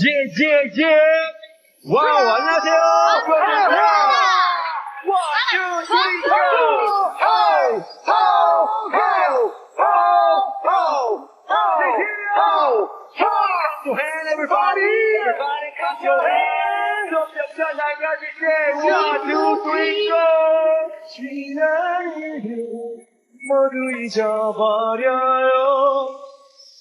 예, 예, 예. 와우, 안녕하세요. 모두 잊어버려요.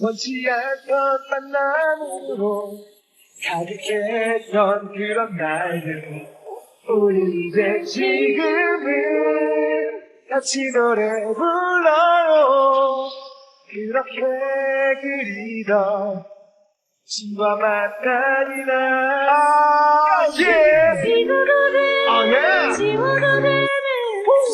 원치 않던 만남으로 가득했던 그런 날들 우리 이제 지금은 같이 노래 불러요 그렇게 그리던 친구와 만나니. 지구로는 아, 예. 지워도되는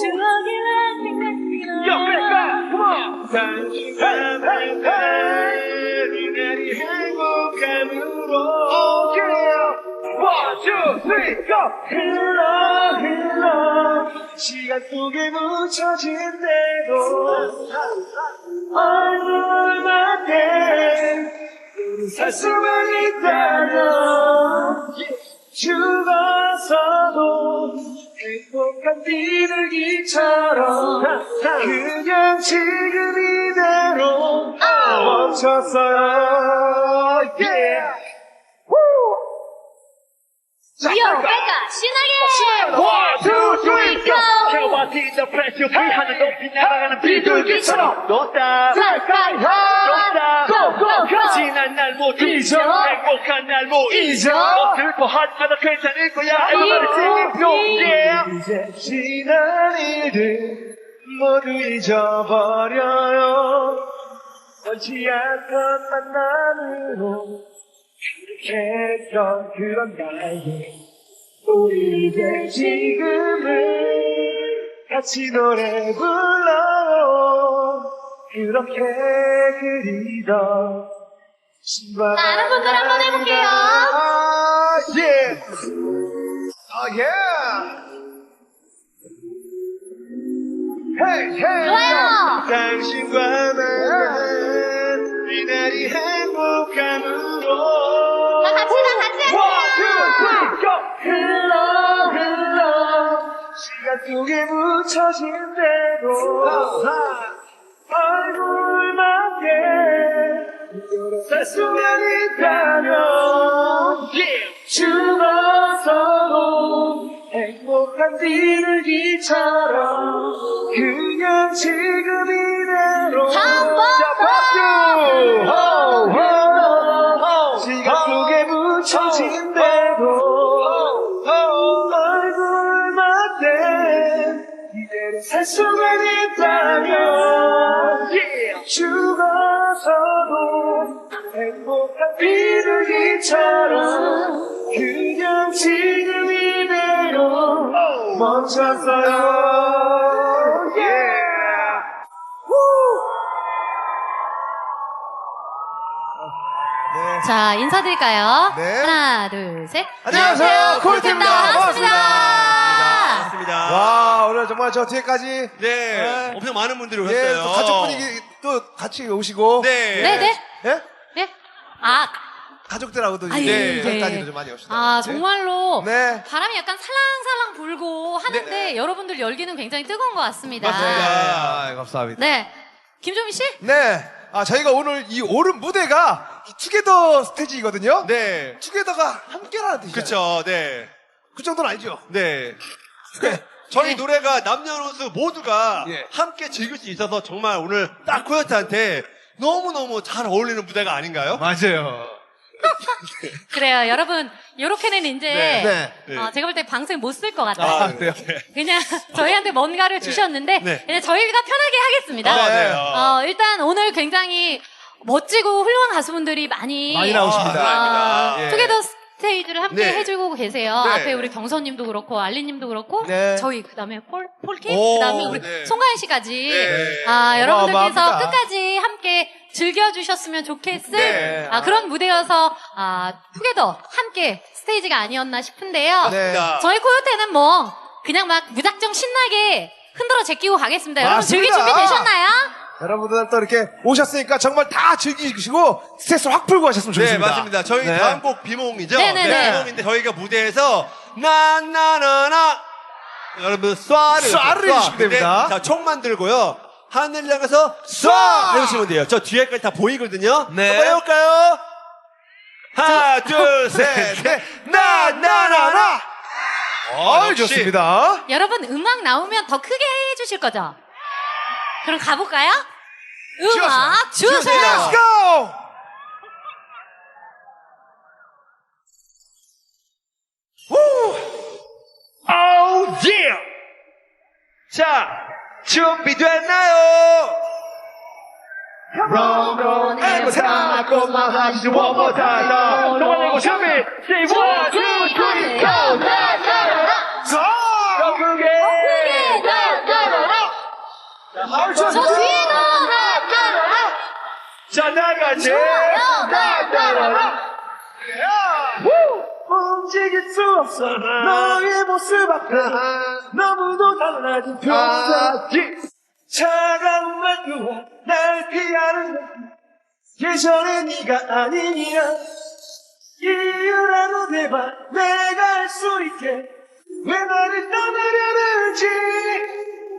추억이란 Yo, back, back, 생각이라 come on. 당신과 만난 two, three, go 흘러 흘러. 시간 속에 묻혀진 대로 얼마만에 우리 살 수만 있다면 죽어서도 행복한 비둘기처럼 그냥 지금 이대로 멈췄어요. Yeah. 이어 깔까 신나게 One, two, three, go! 태워봐 뒤져 프레스 피 하늘 높이 날아가는 비둘기처럼 높다 가까이 높다 Go, go, go! 지난 날 모두 잊어. 행복한 날 모두 잊어. 너 슬퍼하지 마도 괜찮을 거야 Everybody sing it, go, yeah 이제 지난 일들 모두 잊어버려요 원치 않던 만남으로 그렇게 그런 날들 우리 이제 지금은 같이 노래 불러요 그렇게 그리던 신발 다른 분들 한번 해볼게요. 아, 예. 아, 예. 헤이, 헤이. 좋아요. 당신과 만난 이날이 행복 속에 묻혀진 대로 얼굴밖에 살 수만 있다면 죽어서도 행복한 비둘기처럼 그냥 지금 이대로. 한번 자, 더. 박수! 시간 속에 묻혀진 대로 이대로 살 수만 있다면 죽어서도 행복한 비둘기처럼 그냥 지금 이대로 멈췄어요 yeah. 자 인사드릴까요? 네. 하나 둘 셋 안녕하세요, 콜팀입니다. 반갑습니다. 반갑습니다. 와 오늘 정말 저 뒤에까지 네, 네. 엄청 많은 분들이 예, 오셨어요. 또 가족 분위기 또 같이 오시고 네. 네 네 예? 네. 아, 가족들하고도 아유, 이제 네. 여기까지도 좀 많이 오시다. 아 정말로 네. 바람이 약간 살랑살랑 불고 하는데 네. 여러분들 열기는 굉장히 뜨거운 것 같습니다. 맞습니다. 아, 감사합니다. 네. 김종민 씨? 네. 아 저희가 오늘 이 오른 무대가 이 투게더 스테이지거든요. 네. 투게더가 함께라는 뜻이에요. 그쵸, 네. 그 정도는 알죠? 네. 저희 네. 노래가 남녀노소 모두가 예. 함께 즐길 수 있어서 정말 오늘 딱 코요태한테 너무너무 잘 어울리는 무대가 아닌가요? 맞아요. 그래요. 여러분, 요렇게는 이제 네. 네. 어, 제가 볼 때 방송 못 쓸 것 같아요. 아, 그래요? 그냥 저희한테 뭔가를 주셨는데 네. 그냥 저희가 편하게 하겠습니다. 아, 네. 어, 일단 오늘 굉장히 멋지고 훌륭한 가수분들이 많이 많이 나오십니다. 어, 감사합니다. 예. 투게더 스테이지를 함께 네. 해주고 계세요. 네. 앞에 우리 경선님도 그렇고 알리님도 그렇고 네. 저희 그다음에 폴 폴킴 오, 그다음에 우리 네. 송가인 씨까지 네. 아 여러분들께서 어마어마합니다. 끝까지 함께 즐겨주셨으면 좋겠을 네. 아, 그런 무대여서 아 투게더 함께 스테이지가 아니었나 싶은데요. 네. 저희 코요태는 뭐 그냥 막 무작정 신나게 흔들어 제끼고 가겠습니다. 여러분 즐길 맞습니다. 준비 되셨나요? 여러분들 또 이렇게 오셨으니까 정말 다 즐기시고 스트레스 확 풀고 가셨으면 네, 좋겠습니다. 맞습니다. 저희 네. 다음 곡 비몽이죠? 네네네. 비몽인데 저희가 무대에서 나나나나 여러분 쏴를 쏴를 해주시면 됩니다. 자, 총 만 들고요. 하늘 향해서 쏴! 해주시면 돼요. 저 뒤에까지 다 보이거든요. 네. 한번 해볼까요? 하나, 둘, 셋, 넷. 나나나나! 아, 역시. 좋습니다. 여러분 음악 나오면 더 크게 해주실 거죠? 그럼 가볼까요? 음악 Let's 주세요. go! Oh yeah! 자, 준비됐나요? Time, go, my heart, one more time. 자, 동안이고 준비. Say one, two, three, go! 더 크게! 저 뒤에도 자, 나가지! 움직일 수 없어 너의 모습 앞에 너무도 달라진 표정이 차가운 말투와 날 피하는 예전의 네가 아니냐 이유라도 대봐. 내가 알 수 있게 왜 나를 떠나려는지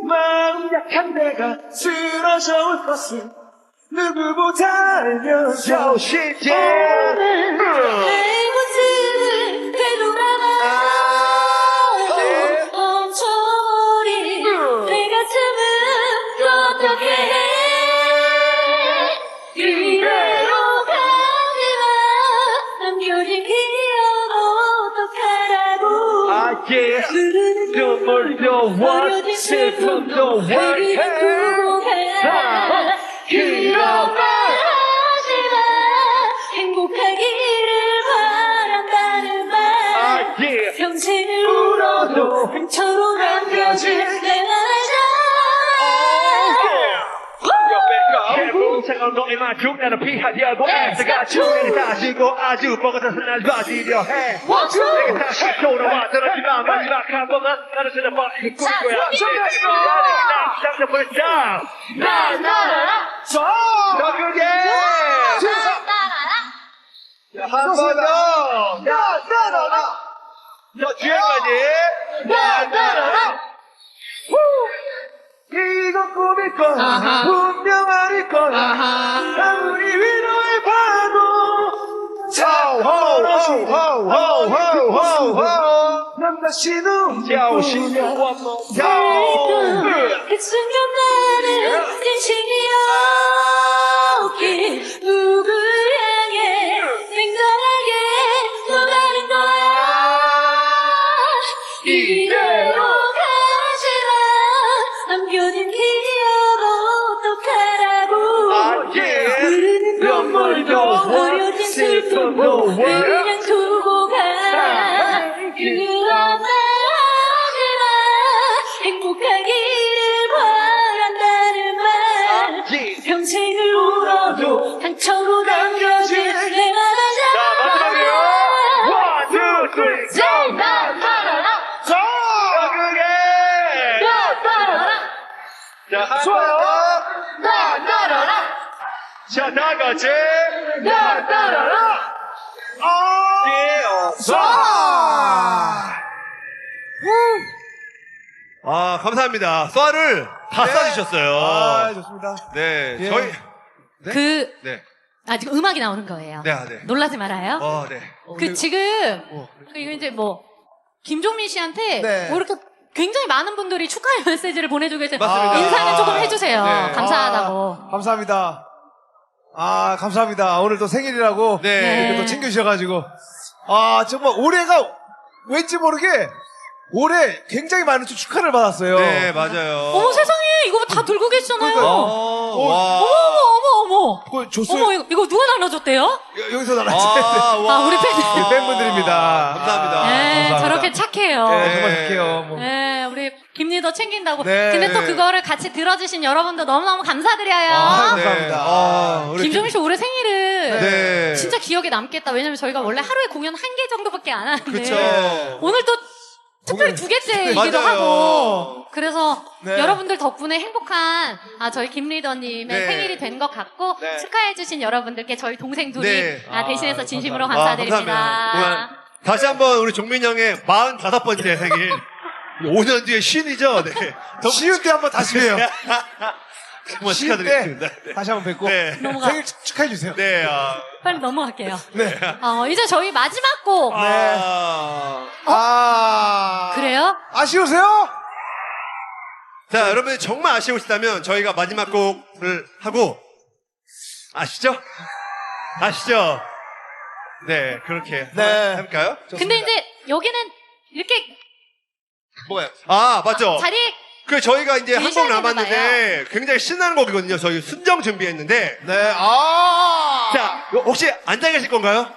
마음 약한 내가 쓰러져 올 것을 누구보다 알면서 내 모습을 되돌아봐 엄청 어린 내 가슴은 어떻게 해 이대로 가지마 남겨진 기억 어떡하라고 아, 예. 흐르는 버려진 와 슬픔도 가 그런 말 하지마 행복하기를 바란다는 말 아, 예. 평생을 울어도 상처로 남겨진 내 너의 만큼 나는 피하려고 애써가 주변에 다시고 아주 뻐근해서 날 봐주려 해. 내가 다시 돌아와 떨어지만 마지막 한 번만 나를 찾아봐 이거 꿈 거야 나 잠깐 보냈다 나나나 더 크게 한번더. 나나나 저 뒤에까지. 나나나 이건 꿈일 거야. 아하. 분명 아닐 거야. 아무리 위로해 봐도 호호호호호호호. 난 다시 눈뜨면 그 순간 나는 진심이었 그냥 두고 가 그런 말 하지마 행복하기를 바란다는 말 평생을 울어도 상처로 남겨진 내 자, 마지막이에요. One, two, three, go! 더 크게! 자, 한번 더. 자, 다 같이. 어, 아, 감사합니다. 쏴를 다 쏴주셨어요. 아, 좋습니다. 네, 예. 저희, 그 네, 아직 음악이 나오는 거예요. 네, 아, 네. 놀라지 말아요. 어, 네. 그 지금 그 이거 이제 뭐 김종민 씨한테 네. 뭐 이렇게 굉장히 많은 분들이 축하의 메시지를 보내주고 계세요. 맞습니다. 인사는 조금 해주세요. 네. 감사하다고. 아, 감사합니다. 아, 감사합니다. 오늘 또 생일이라고. 네. 이렇게 또 챙겨주셔가지고. 아, 정말 올해가 왠지 모르게 올해 굉장히 많은 좀 축하를 받았어요. 네, 맞아요. 어머 세상에 이거 다 들고 계시잖아요. 그러니까요. 어, 어머 와. 어머 어머 어머. 그거 줬어요. 어머 이거, 이거 누가 나눠줬대요? 여- 여기서 나왔어요. 아, 와. 아, 우리 팬- 우리 팬분들입니다. 감사합니다. 아, 네, 감사합니다. 저렇게 착해요. 네, 네. 정말 착해요. 뭐. 우리 김리더 챙긴다고. 네. 근데 또 그거를 같이 들어주신 여러분들 너무너무 감사드려요. 아, 네. 감사합니다. 아, 우리 김종민 씨 올해 생일을 네. 진짜 기억에 남겠다. 왜냐면 저희가 원래 하루에 공연 한 개 정도밖에 안 하는데 그쵸. 오늘 또 스토리 두 개째이기도 맞아요. 하고 그래서 네. 여러분들 덕분에 행복한 아 저희 김 리더님의 네. 생일이 된 것 같고 네. 축하해주신 여러분들께 저희 동생 둘이 네. 아, 대신해서 진심으로 아, 감사드립니다. 감사합니다. 다시 한번 우리 종민 형의 45번째 생일. 5년 뒤에 신이죠? 네. 더- 쉬운 때 한번 다시 봬요. 정말 쉬운 때 축하드립니다. 다시 한번 뵙고 네. 넘어가. 생일 축- 축하해 주세요. 네, 아. 빨리 넘어갈게요. 네. 어, 이제 저희 마지막 곡 아. 아. 그래요? 아쉬우세요? 자, 여러분 정말 아쉬우시다면 저희가 마지막 곡을 하고 아시죠? 아시죠? 네, 그렇게 네. 한번 해볼까요? 근데 이제 여기는 이렇게 뭐예요? 아, 맞죠? 자리 그 저희가 이제 한 곡 남았는데 굉장히 신나는 곡이거든요. 저희 순정 준비했는데 네. 아. 자, 혹시 앉아 계실 건가요?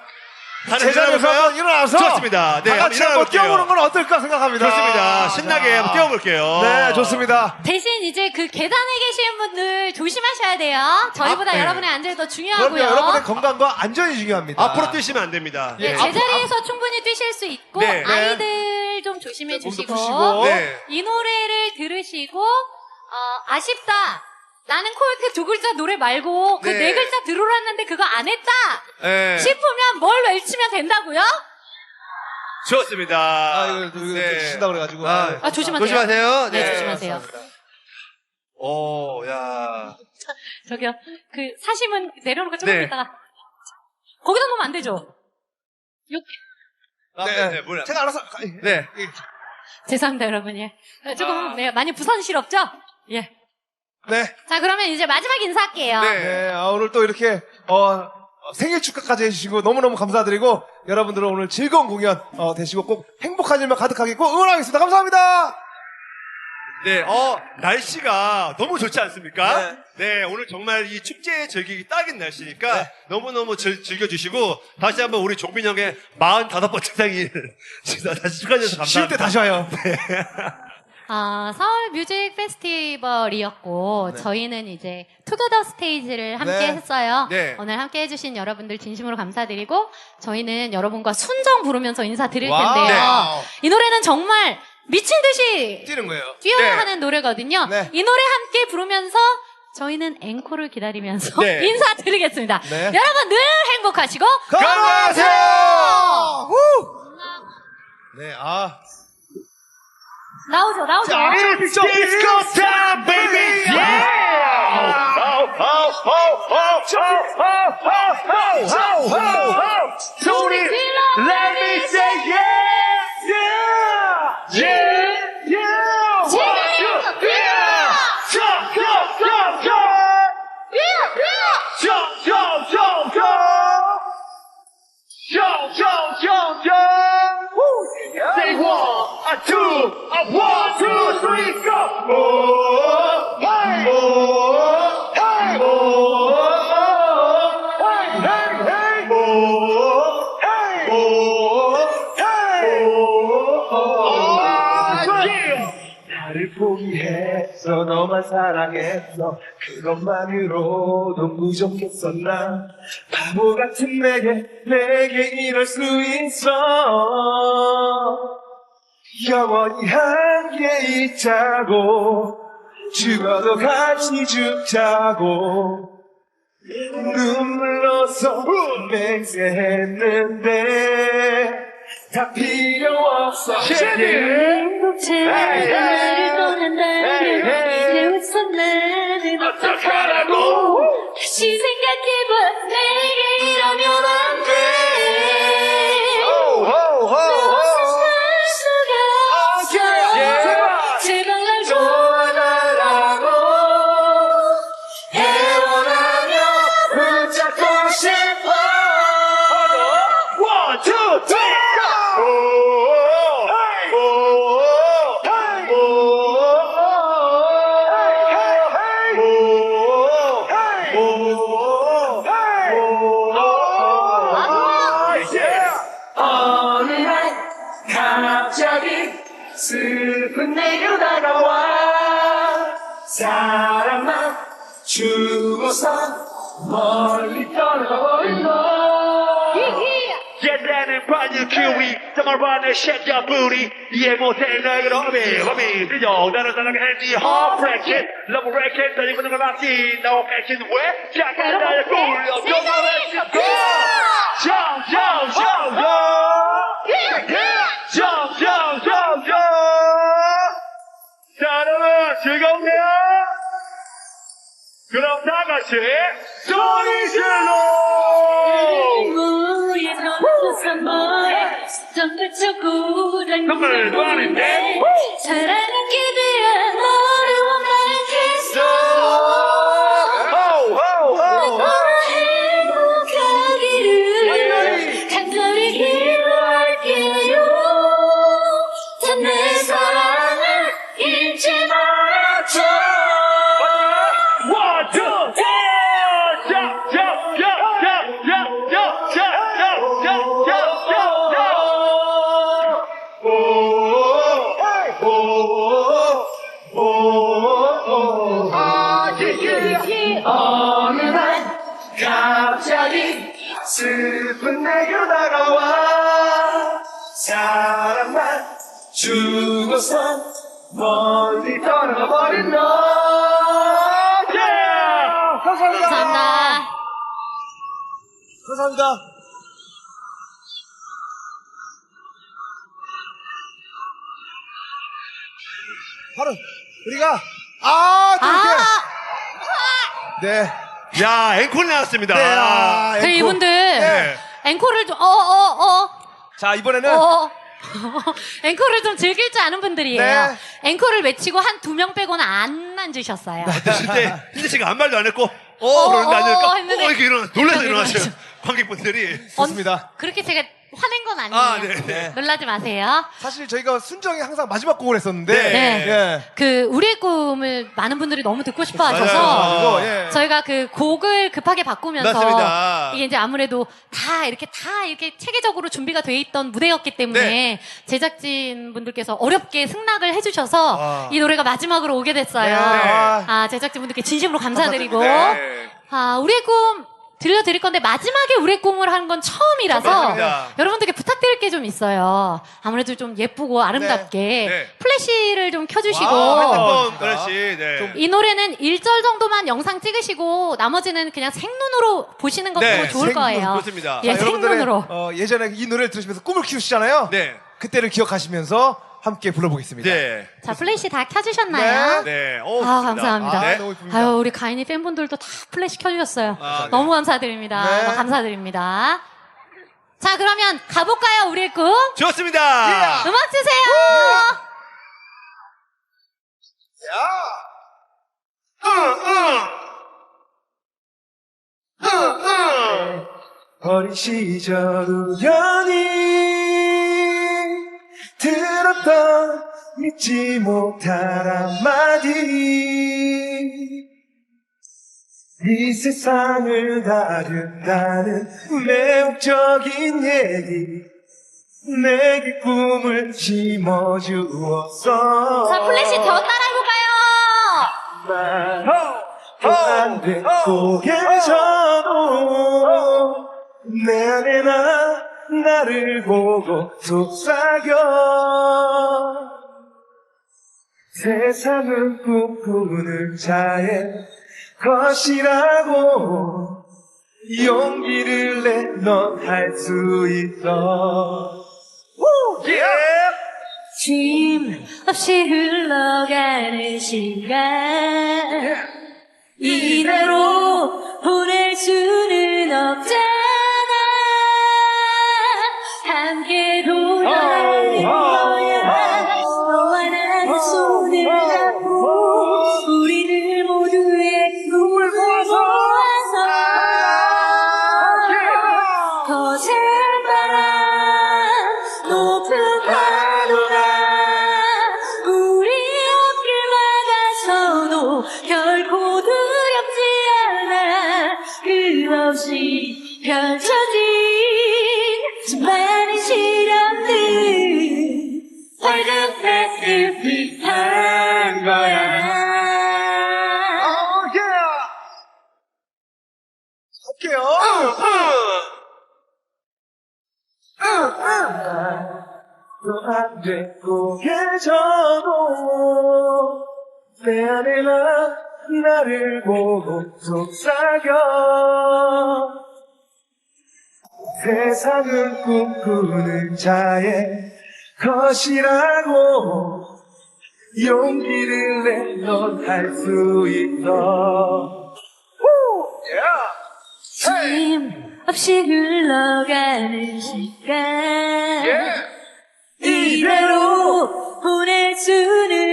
제자리에서? 한번 일어나서 좋습니다. 네, 다 같이 한번 일어나볼게요. 뛰어보는 건 어떨까 생각합니다. 좋습니다. 신나게 자. 한번 뛰어볼게요. 네, 좋습니다. 대신 이제 그 계단에 계신 분들 조심하셔야 돼요. 저희보다 아, 네. 여러분의 안전이 더 그럼요. 중요하고요. 여러분의 건강과 안전이 중요합니다. 앞으로 뛰시면 안 됩니다. 예, 네. 제자리에서 충분히 뛰실 수 있고 네. 아이들 좀 조심해 몸도 주시고 푸시고. 네. 이 노래를 들으시고 어, 아쉽다. 나는 코요태 두 글자 노래 말고 그 네. 네 글자 들어왔는데 그거 안 했다 네. 싶으면 뭘 외치면 된다고요? 좋습니다. 아, 이거, 이거 네. 주신다 그래가지고. 아, 아 조심하세요. 조심하세요. 네, 조심하세요. 오, 야. 저기요 그 사심은 내려놓고 조금 네. 있다가 거기다 놓으면 안 되죠. 이렇게 아, 네, 네, 뭐야. 제가 알아서. 네. 죄송합니다 여러분 예 조금 아. 네, 많이 부산스럽죠? 예. 네. 자 그러면 이제 마지막 인사할게요. 네. 네, 아, 오늘 또 이렇게, 어, 생일 축하까지 해주시고 너무너무 감사드리고 여러분들은 오늘 즐거운 공연 어, 되시고 꼭 행복한 일만 가득하게 꼭 응원하겠습니다. 감사합니다. 네, 어, 날씨가 너무 좋지 않습니까? 네. 네. 오늘 정말 이 축제에 즐기기 딱인 날씨니까 네. 너무너무 즐, 즐겨주시고 다시 한번 우리 종빈 형의 45번째 생일 진짜 다시 축하드려서 감사합니다. 쉬울 때 다시 와요. 아, 서울 뮤직 페스티벌이었고 저희는 이제 투게더 스테이지를 함께 네. 했어요. 네. 오늘 함께 해주신 여러분들 진심으로 감사드리고 저희는 여러분과 순정 부르면서 인사드릴 와우. 텐데요. 네. 이 노래는 정말 미친 듯이 뛰는 거예요. 뛰어야 네. 하는 노래거든요. 네. 이 노래 함께 부르면서 저희는 앵콜을 기다리면서 네. 인사드리겠습니다. 네. 여러분 늘 행복하시고 건강하세요! 후! 네, 아. 나오죠, 나오죠. It's disco time, baby! Yeah! Oh, oh, oh, oh, oh, oh, oh, oh, oh, oh, oh. Tony, let me say yeah! 나를 포기했어 너만 사랑했어 그것만으로도 부족했어 난 바보 같은 내게 내게 이럴 수 있어 영원히 함께 있자고 죽어도 같이 죽자고 눈물로서 맹세했는데 다 필요 없어. 행복체를 떠난다는 세웠어 나는 어떡하라고? 다시 생각해봐. 내게 일어나가와 사랑만 주고서 멀리 떠나버린 너 옛날엔 반일 키위 정말반에 쉐이야 부리 이해 못해 너에게 러미 러미 들려 나를 사랑했지 heartbreaking love breaking 더 입은 걸 맞지 no passion 왜 약간 나의 꿀려 정말 렛츠 go yo yo yo yo 즐겁네요. 그럼 다 같이 소리 질러! 선물 많은데 사랑은 갑자기 슬픈 내게로 다가와 사랑만 주고서 멀리 떠나버린 너 Yeah! 감사합니다. 감사합니다 감사합니다. 바로 우리가 아, 또 이렇게 아 네. 야, 앵콜 나왔습니다. 네. 아, 저희 앵콜. 이분들 네. 앵콜을 좀, 어, 어, 어, 자, 이번에는 어. 앵콜을 좀 즐길 줄 아는 분들이에요. 네. 앵콜을 외치고 한 두 명 빼고는 안 앉으셨어요. 근데 힌지 씨가 아무 말도 안 했고, 어, 어, 그러는데 어, 앉으니까, 했는데 어, 이렇게 일어나, 놀라서. 일어나셔. 관객분들이. 좋습니다. 그렇게 제가 화낸 건 아니에요. 아, 네, 네. 놀라지 마세요. 사실 저희가 순정이 항상 마지막 곡을 했었는데 네. 예. 그 우리의 꿈을 많은 분들이 너무 듣고 싶어 하셔서 맞아요. 예. 저희가 그 곡을 급하게 바꾸면서 맞습니다. 이게 이제 아무래도 다 이렇게 다 이렇게 체계적으로 준비가 돼 있던 무대였기 때문에 네. 제작진 분들께서 어렵게 승낙을 해주셔서 아. 이 노래가 마지막으로 오게 됐어요. 네. 아. 아 제작진 분들께 진심으로 감사드리고 네. 아 우리의 꿈 들려드릴 건데 마지막에 우리의 꿈을 한 건 처음이라서 맞습니다. 여러분들께 부탁드릴 게 좀 있어요. 아무래도 좀 예쁘고 아름답게 네. 플래시를 좀 켜주시고 와, 핸드폰, 그렇습니다. 네. 이 노래는 1절 정도만 영상 찍으시고 나머지는 그냥 생눈으로 보시는 것도 네, 좋을 생눈, 거예요. 좋습니다. 예, 자, 여러분들의, 생눈으로. 어, 예전에 이 노래를 들으시면서 꿈을 키우시잖아요. 네. 그때를 기억하시면서 함께 불러보겠습니다. 네. 자, 플래시 다 켜주셨나요? 네. 오, 아, 좋습니다. 감사합니다. 아, 네, 네. 너무 이쁩니다. 아유, 우리 가인이 팬분들도 다 플래시 켜주셨어요. 아, 네. 너무 감사드립니다. 네. 너무 감사드립니다. 자, 그러면 가볼까요, 우리의 꿈? 좋습니다. 음악 주세요! 어린 시절 우연히 들었던 믿지 못할 한마디. 이 세상을 다룬다는 매혹적인 얘기. 내게 꿈을 심어주었어 자, 플래시 더 따라해볼까요? 안 됐고 계셔도 내 안에 나 나를 보고 속삭여. 세상은 꿈꾸는 자의 것이라고 용기를 내 넌 할 수 있어. 쉼 없이 흘러가는 시간. 이대로 보낼 수는 없 속삭여 세상을 꿈꾸는 자의 것이라고 용기를 내넌할수 있어. 쉼 없이 흘러가는 시간. 이대로 보내주는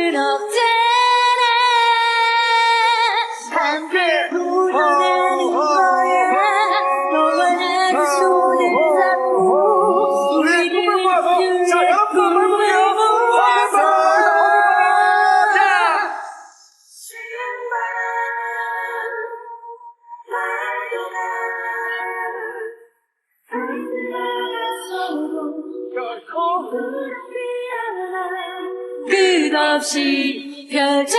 心，跟着